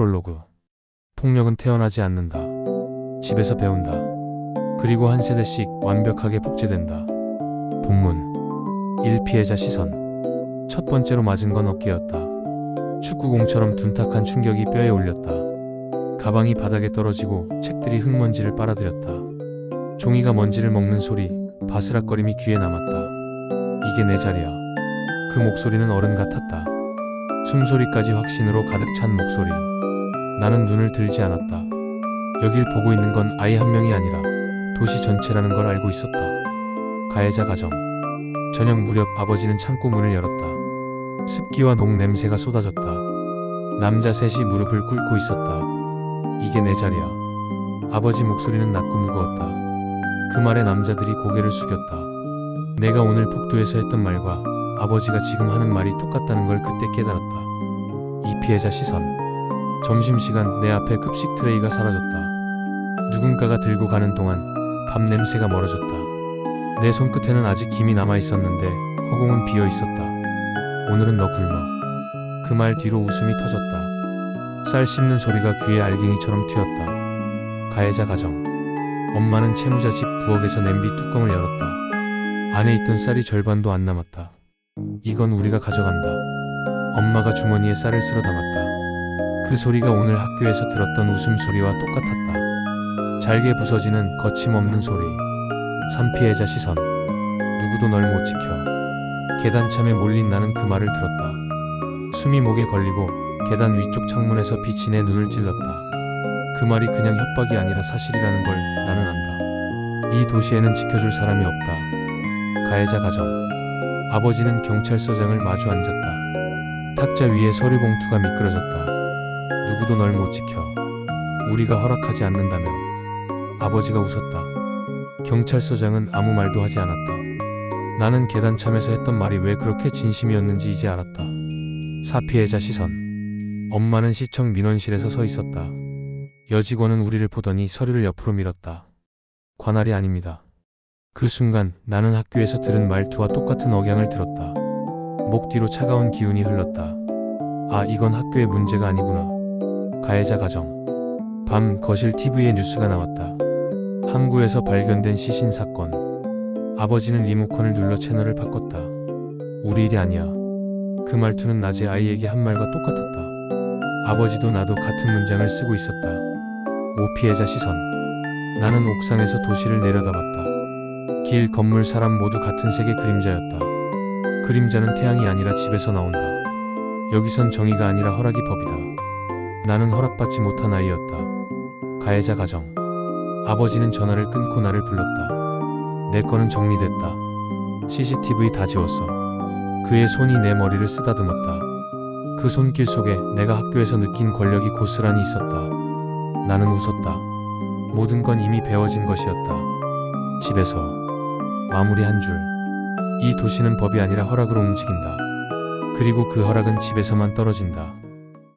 프롤로그. 폭력은 태어나지 않는다. 집에서 배운다. 그리고 한 세대씩 완벽하게 복제된다. 본문. 1. 피해자 시선. 첫 번째로 맞은 건 어깨였다. 축구공처럼 둔탁한 충격이 뼈에 울렸다. 가방이 바닥에 떨어지고 책들이 흙먼지를 빨아들였다. 종이가 먼지를 먹는 소리, 바스락거림이 귀에 남았다. 이게 내 자리야. 그 목소리는 어른 같았다. 숨소리까지 확신으로 가득 찬 목소리. 나는 눈을 들지 않았다. 여길 보고 있는 건 아이 한 명이 아니라 도시 전체라는 걸 알고 있었다. 가해자 가정. 저녁 무렵 아버지는 창고 문을 열었다. 습기와 녹 냄새가 쏟아졌다. 남자 셋이 무릎을 꿇고 있었다. 이게 내 자리야. 아버지 목소리는 낮고 무거웠다. 그 말에 남자들이 고개를 숙였다. 내가 오늘 복도에서 했던 말과 아버지가 지금 하는 말이 똑같다는 걸 그때 깨달았다. 이 피해자 시선. 점심시간 내 앞에 급식 트레이가 사라졌다. 누군가가 들고 가는 동안 밥 냄새가 멀어졌다. 내 손끝에는 아직 김이 남아 있었는데 허공은 비어 있었다. 오늘은 너 굶어. 그 말 뒤로 웃음이 터졌다. 쌀 씹는 소리가 귀에 알갱이처럼 튀었다. 가해자 가정. 엄마는 채무자 집 부엌에서 냄비 뚜껑을 열었다. 안에 있던 쌀이 절반도 안 남았다. 이건 우리가 가져간다. 엄마가 주머니에 쌀을 쓸어 담았다. 그 소리가 오늘 학교에서 들었던 웃음소리와 똑같았다. 잘게 부서지는 거침없는 소리. 산피해자 시선. 누구도 널 못 지켜. 계단참에 몰린 나는 그 말을 들었다. 숨이 목에 걸리고 계단 위쪽 창문에서 빛이 내 눈을 찔렀다. 그 말이 그냥 협박이 아니라 사실이라는 걸 나는 안다. 이 도시에는 지켜줄 사람이 없다. 가해자 가정. 아버지는 경찰서장을 마주 앉았다. 탁자 위에 서류 봉투가 미끄러졌다. 누구도 널 못 지켜. 우리가 허락하지 않는다면. 아버지가 웃었다. 경찰서장은 아무 말도 하지 않았다. 나는 계단참에서 했던 말이 왜 그렇게 진심이었는지 이제 알았다. 사피해자 시선. 엄마는 시청 민원실에서 서 있었다. 여직원은 우리를 보더니 서류를 옆으로 밀었다. 관할이 아닙니다. 그 순간 나는 학교에서 들은 말투와 똑같은 억양을 들었다. 목 뒤로 차가운 기운이 흘렀다. 아, 이건 학교의 문제가 아니구나. 가해자 가정. 밤 거실 TV에 뉴스가 나왔다. 항구에서 발견된 시신 사건. 아버지는 리모컨을 눌러 채널을 바꿨다. 우리 일이 아니야. 그 말투는 낮에 아이에게 한 말과 똑같았다. 아버지도 나도 같은 문장을 쓰고 있었다. 오 피해자 시선. 나는 옥상에서 도시를 내려다봤다. 길, 건물, 사람 모두 같은 색의 그림자였다. 그림자는 태양이 아니라 집에서 나온다. 여기선 정의가 아니라 허락이 법이다. 나는 허락받지 못한 아이였다. 가해자 가정. 아버지는 전화를 끊고 나를 불렀다. 내 거는 정리됐다. CCTV 다 지웠어. 그의 손이 내 머리를 쓰다듬었다. 그 손길 속에 내가 학교에서 느낀 권력이 고스란히 있었다. 나는 웃었다. 모든 건 이미 배워진 것이었다. 집에서 마무리 한 줄. 이 도시는 법이 아니라 허락으로 움직인다. 그리고 그 허락은 집에서만 떨어진다.